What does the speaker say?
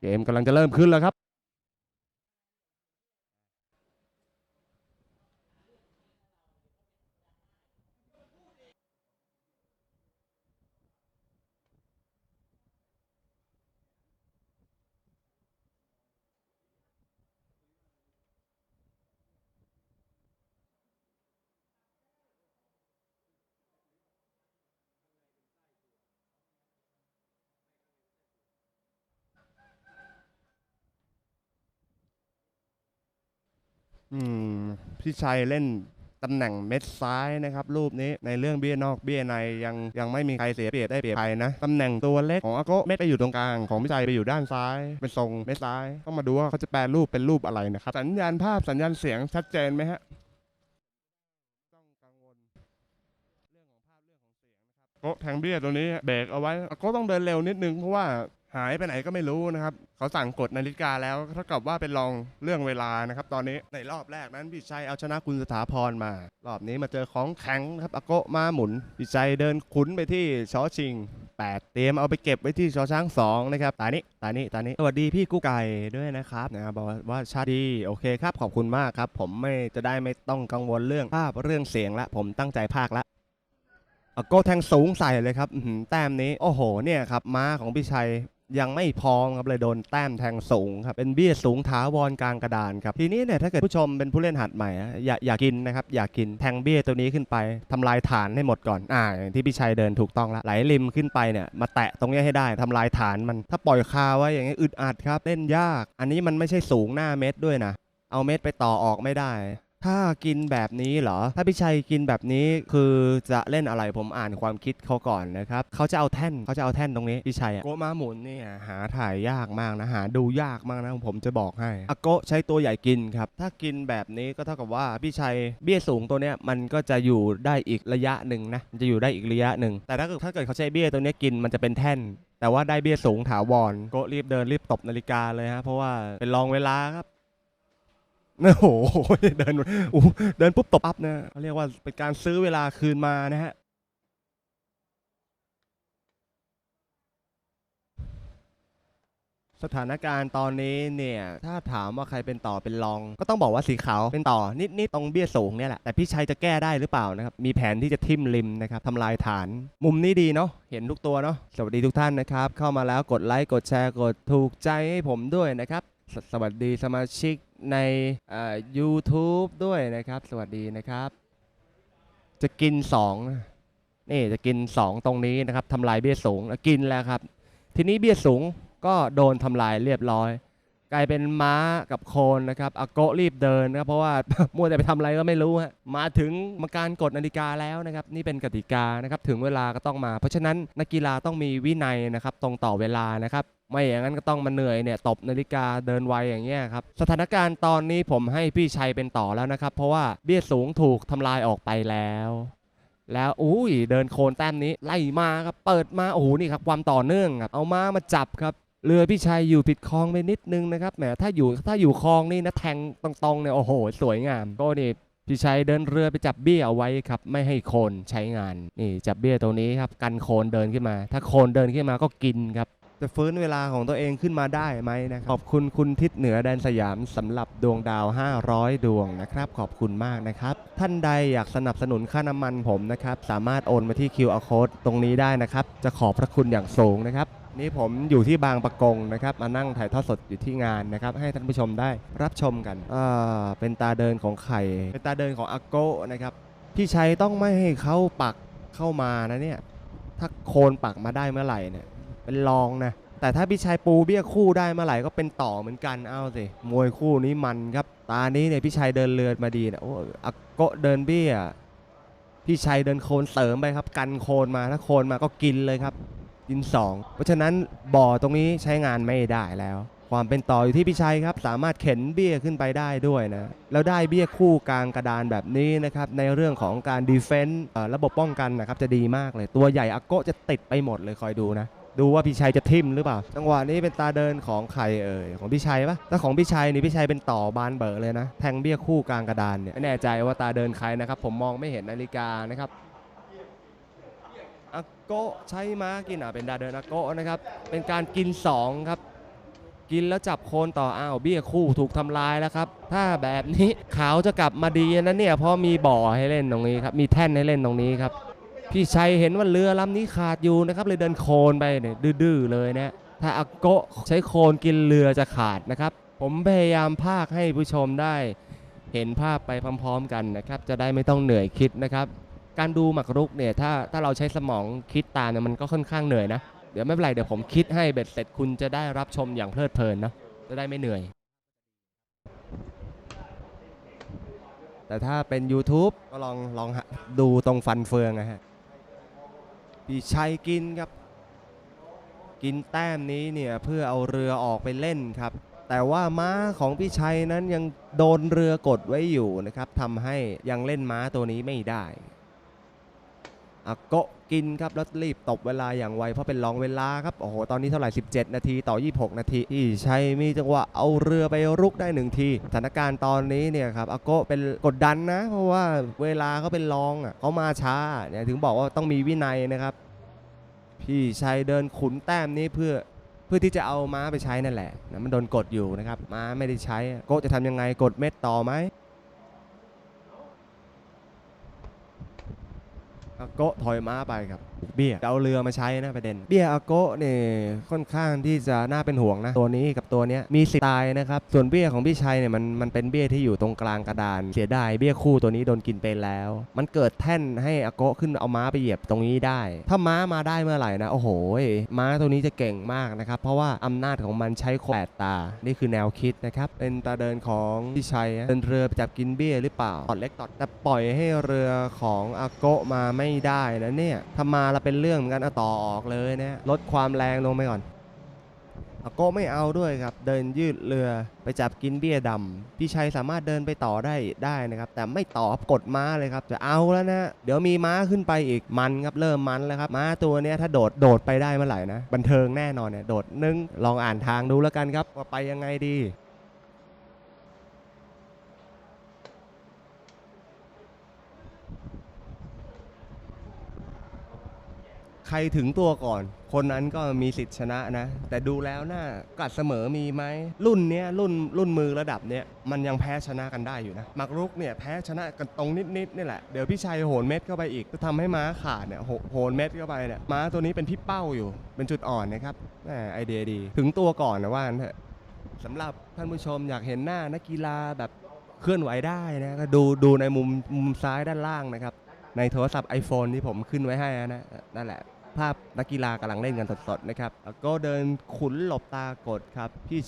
เกมกำลังจะเริ่มขึ้นแล้วครับ อืมพี่ชัยเล่นตำแหน่งเม็ดซ้ายนะครับรูปนี้ในเรื่องเบี้ยนอกเบี้ยในยังยังไม่มีใครเสียเปรียบได้เปรียบใครนะตำแหน่งตัวเล็กของอาโกเม็ดไปอยู่ตรงกลางของพี่ชัยไปอยู่ด้านซ้าย เป็นทรงเม็ดซ้ายต้องมาดูว่าเขาจะแปลรูปเป็นรูปอะไรนะครับสัญญาณภาพสัญญาณเสียงชัดเจนไหมฮะต้องกังวลเรื่องของภาพเรื่องของเสียงนะครับโกแทงเบี้ยตัวนี้เบรกเอาไว้อาโกต้องเดินเร็วนิดนึงเพราะว่า หายไปไหนก็ไม่รู้นะครับ เขาสั่งกดนาฬิกาแล้วเท่ากับว่าเป็นรองเรื่องเวลานะครับ ตอนนี้ในรอบแรกนั้นพี่ชัยเอาชนะคุณสถาพรมา รอบนี้มาเจอของแข็งครับอโกะมาหมุนพี่ชัยเดินขุนไปที่ชอชิง 8 เตรียมเอาไปเก็บไว้ที่ชอช้าง 2 นะครับ ตานี้ตานี้ตานี้สวัสดีพี่กุ๊กไก่ด้วยนะครับนะครับบอกว่าชาดีโอเคครับขอบคุณมากครับ ผมไม่จะได้ไม่ต้องกังวลเรื่องภาพเรื่องเสียงละผมตั้งใจภาคละอโก้แทงสูงใส่เลยครับหือแต้มนี้โอ้โหเนี่ยครับม้าของพี่ชัย ยังไม่พร้อมครับเลยโดนแต้มแทงสูงครับเป็นเบี้ยสูงถาวรกลางกระดานครับทีนี้เนี่ยถ้าเกิดผู้ชมเป็นผู้เล่นหัดใหม่อะอย่าอย่ากินนะครับอย่ากินแทงเบี้ยตัวนี้ขึ้นไปทำลายฐานให้หมดก่อนอ่าอย่างที่พี่ชัยเดินถูกต้องแล้วไหลริมขึ้นไปเนี่ยมาแตะตรงนี้ให้ได้ทำลายฐานมันถ้าปล่อยคาไว้อย่างนี้ยอึดอัดครับเล่นยาก อันนี้มันไม่ใช่สูงหน้าเม็ดด้วยนะ เอาเม็ดไปต่อออกไม่ได้ ถ้ากินแบบนี้เหรอ ถ้าพี่ชัยกินแบบนี้คือจะเล่นอะไรผมอ่านความคิดเขาก่อนนะครับเขาจะเอาแท่นเขาจะเอาแท่นตรงนี้พี่ชัยอะโกะมาหมุนเนี่ยหาถ่ายยากมากนะหาดูยากมากนะผมจะบอกให้อาโกะใช้ตัวใหญ่กินครับถ้ากินแบบนี้ก็เท่ากับว่าพี่ชัยเบี้ยสูงตัวเนี้ยมันก็จะอยู่ได้อีกระยะหนึ่งนะมันจะอยู่ได้อีกระยะหนึ่งแต่ถ้าเกิดถ้าเกิดเขาใช้เบี้ยตัวเนี้ยกินมันจะเป็นแท่น แต่ว่าได้เบี้ยสูงถาวรโกะรีบเดินรีบตบนาฬิกาเลยฮะเพราะว่าเป็นรองเวลาครับ โอ้โหเดินอู้เดินปุ๊บตบปั๊บนะเขาเรียกว่าเป็นการซื้อเวลาคืนมานะฮะสถานการณ์ตอนนี้เนี่ย ถ้าถามว่าใครเป็นต่อเป็นรอง ก็ต้องบอกว่าสีขาวเป็นต่อนิดๆตรงเบี้ยสูงเนี่ยแหละ แต่พี่ชัยจะแก้ได้หรือเปล่านะครับ มีแผนที่จะทิ่มริมนะครับทำลายฐาน มุมนี้ดีเนาะเห็นทุกตัวเนาะสวัสดีทุกท่านนะครับ เข้ามาแล้วกดไลค์กดแชร์กดถูกใจให้ผมด้วยนะครับ สสวัสดีสมาชิกในเอ่อ YouTube ด้วยนะครับ สวัสดีนะครับ จะกิน2นะนี่จะกิน 2 ตรงนี้นะครับทำลายเบี้ยสูงแล้วกินแล้วครับ ทีนี้เบี้ยสูงก็โดนทำลายเรียบร้อย กลายเป็นม้ากับโคนนะครับอโกรีบเดินนะครับเพราะว่ามัวแต่ไปทำอะไรก็ไม่รู้ฮะมาถึงมาการกดนาฬิกาแล้วนะครับ นี่เป็นกติกานะครับถึงเวลาก็ต้องมา เพราะฉะนั้นนักกีฬาต้องมีวินัยนะครับ ตรงต่อเวลานะครับ ไม่อย่างนั้นก็ต้องมาเหนื่อยเนี่ยตบนาฬิกาเดินไวอย่างเงี้ยครับสถานการณ์ตอนนี้ผมให้พี่ชัยเป็นต่อแล้วนะครับ เพราะว่าเบี้ยสูงถูกทำลายออกไปแล้ว แล้วอุ้ยเดินโคนแต้มนี้ไล่มาครับเปิดมาโอ้โหนี่ครับความต่อเนื่องครับเอามามาจับครับเรือพี่ชัยอยู่ผิดคลองไปนิดนึงนะครับแหมถ้าอยู่ถ้าอยู่คลองนี่นะแทงตรงๆเนี่ยโอ้โห สวยงาม ก็นี่พี่ชัยเดินเรือไปจับเบี้ยเอาไว้ครับไม่ให้โคนใช้งานนี่จับเบี้ยตัวนี้ครับกันโคนเดินขึ้นมา ถ้าโคนเดินขึ้นมาก็กินครับ จะฟื้นเวลาของตัวเองขึ้นมาได้ไหมนะครับขอบคุณคุณทิศเหนือแดนสยามสำหรับดวงดาว 500 ดวงนะครับ ขอบคุณมากนะครับ ท่านใดอยากสนับสนุนค่าน้ำมันผมนะครับ สามารถโอนมาที่ QR code ตรงนี้ได้นะครับ จะขอบพระคุณอย่างสูงนะครับ นี่ผมอยู่ที่บางประกงนะครับ มานั่งถ่ายทอดสดอยู่ที่งานนะครับ ให้ท่านผู้ชมได้รับชมกันอ่าเป็นตาเดินของไข่ เป็นตาเดินของอาโก้นะครับ พี่ชัยต้องไม่ให้เขาปักเข้ามานะเนี่ย ถ้าโคนปักมาได้เมื่อไหร่เนี่ย เป็นรองนะ แต่ถ้าพี่ชัยปูเบี้ยคู่ได้เมื่อไหร่ก็เป็นต่อเหมือนกันเอาสิมวยคู่นี้มันครับ ตานี้เนี่ยพี่ชัยเดินเรือมาดีนะโอ้อาโกะเดินเบี้ยพี่ชัยเดินโคนเสริมไปครับ กันโคนมาถ้าโคนมาก็กินเลยครับกินสองเพราะฉะนั้นบ่อตรงนี้ใช้งานไม่ได้แล้ว ความเป็นต่ออยู่ที่พี่ชัยครับ สามารถเข็นเบี้ยขึ้นไปได้ด้วยนะแล้วได้เบี้ยคู่กลางกระดานแบบนี้นะครับในเรื่องของการดีเฟนต์ระบบป้องกันนะครับจะดีมากเลยตัวใหญ่อากโกจะติดไปหมดเลยคอยดูนะ ดูว่าพี่ชัยจะทิมหรือเปล่า จังหวะนี้เป็นตาเดินของใครเอ่ยของพี่ชัยปะถ้าของพี่ชัยนี่พี่ชัยเป็นต่อบานเบอร์เลยนะ แทงเบี้ยคู่กลางกระดานเนี่ยไม่แน่ใจว่าตาเดินใครนะครับ ผมมองไม่เห็นนาฬิกานะครับอาโกะใช้ม้ากินอะเป็นตาเดินอาโกะนะครับ เป็นการกินสองครับ กินแล้วจับโคนต่ออ้าวเบี้ยคู่ถูกทำลายแล้วครับ ถ้าแบบนี้ขาวจะกลับมาดีนะเนี่ยเพราะมีบ่อให้เล่นตรงนี้ครับมีแท่นให้เล่นตรงนี้ครับ พี่ชัยเห็นว่าเรือลำนี้ขาดอยู่นะครับเลยเดินโคลนไปเนี่ยดื้อเลยนะถ้าอาโกะใช้โคลนกินเรือจะขาดนะครับ ผมพยายามพากให้ผู้ชมได้ เห็นภาพไปพร้อมๆกันนะครับ จะได้ไม่ต้องเหนื่อยคิดนะครับ การดูหมากรุกเนี่ยถ้าถ้าเราใช้สมองคิดตามเนี่ยมันก็ค่อนข้างเหนื่อยนะเดี๋ยวไม่เป็นไรเดี๋ยวผมคิดให้เบ็ดเสร็จคุณจะได้รับชมอย่างเพลิดเพลินเนะจะได้ไม่เหนื่อย แต่ถ้าเป็น YouTube ก็ลองลองดูตรงฟันเฟืองนะฮะ พี่ชัยกินครับ กินแต้มนี้เนี่ยเพื่อเอาเรือออกไปเล่นครับ แต่ว่าม้าของพี่ชัยนั้นยังโดนเรือกดไว้อยู่นะครับทำให้ยังเล่นม้าตัวนี้ไม่ได้ อาโกะกินครับแล้วรีบตบเวลาอย่างไวเพราะเป็นรองเวลาครับโอ้โหตอนนี้เท่าไหร่ 17 นาทีต่อ 26 นาทีพี่ชัยมีจังหวะเอาเรือไปรุกได้หนึ่งทีสถานการณ์ตอนนี้เนี่ยครับอาโกะเป็นกดดันนะ เพราะว่าเวลาเขาเป็นรองอะเขามาช้าเนี่ยถึงบอกว่าต้องมีวินัยนะครับ พี่ชัยเดินขุนแต้มนี้เพื่อเพื่อที่จะเอาม้าไปใช้นั่นแหละนะมันโดนกดอยู่นะครับ ม้าไม่ได้ใช้ โกะจะทำยังไงกดเม็ดต่อไหมอาโก็ถอยม้าไปครับ เบี้ยจะเอาเรือมาใช้นะประเด็น เบี้ยอาโกะเนี่ยค่อนข้างที่จะน่าเป็นห่วงนะ ตัวนี้กับตัวเนี้ยมีสิทธิ์ตายนะครับ ส่วนเบี้ยของพี่ชัยเนี่ยมันมันเป็นเบี้ยที่อยู่ตรงกลางกระดาน เสียดายเบี้ยคู่ตัวนี้โดนกินไปแล้ว มันเกิดแท่นให้อาโกะขึ้นเอาม้าไปเหยียบตรงนี้ได้ ถ้าม้ามาได้เมื่อไหร่นะโอ้โหม้าตัวนี้จะเก่งมากนะครับเพราะว่าอำนาจของมันใช้โคแปดตา นี่คือแนวคิดนะครับเป็นตาเดินของพี่ชัยนะเดินเรือไปจับกินเบี้ยหรือเปล่าตอดเล็กตอดแต่ปล่อยให้เรือของอาโกะมาไม่ได้นะเนี่ยถ้ามาเราเป็นเรื่องเหมือนกันเอาต่อออกเลยนะลดความแรงลงไปก่อนอาโกะไม่เอาด้วยครับ เดินยืดเรือไปจับกินเบี้ยดำพี่ชัยสามารถเดินไปต่อได้ได้นะครับ แต่ไม่ต่อบกดม้าเลยครับจะเอาแล้วนะ เดี๋ยวมีม้าขึ้นไปอีกมันครับเริ่มมันแล้วครับม้าตัวนี้ถ้าโดดโดดไปได้เมื่อไหร่นะ บันเทิงแน่นอนเนี่ยโดดนึงลองอ่านทางดูแล้วกันครับว่าไปยังไงดี ใครถึงตัวก่อน คนนั้นก็มีสิทธิ์ชนะนะ แต่ดูแล้วน่ากัดเสมอมีไหมรุ่นเนี้ยรุ่นรุ่นมือระดับเนี้ยมันยังแพ้ชนะกันได้อยู่นะมักรุกเนี่ยแพ้ชนะกันตรงนิดๆนี่แหละเดี๋ยวพี่ชัยโหนเม็ดเข้าไปอีกจะทำให้ม้าขาดเนี่ยโหโหนเม็ดเข้าไปเนี่ยม้าตัวนี้เป็นพี่เป้าอยู่ เป็นจุดอ่อนนะครับแหมไอเดียดี ถึงตัวก่อนนะว่านเถอะสำหรับท่านผู้ชมอยากเห็นหน้านักกีฬาแบบเคลื่อนไหวได้นะก็ดูดูในมุมมุมซ้ายด้านล่างนะครับในโทรศัพท์ iPhone ที่ผมขึ้นไว้ให้นะนั่นแหละ ภาพนักกีฬากำลังเล่นกันสดๆนะครับ ก็เดินขุนหลบตากดครับพี่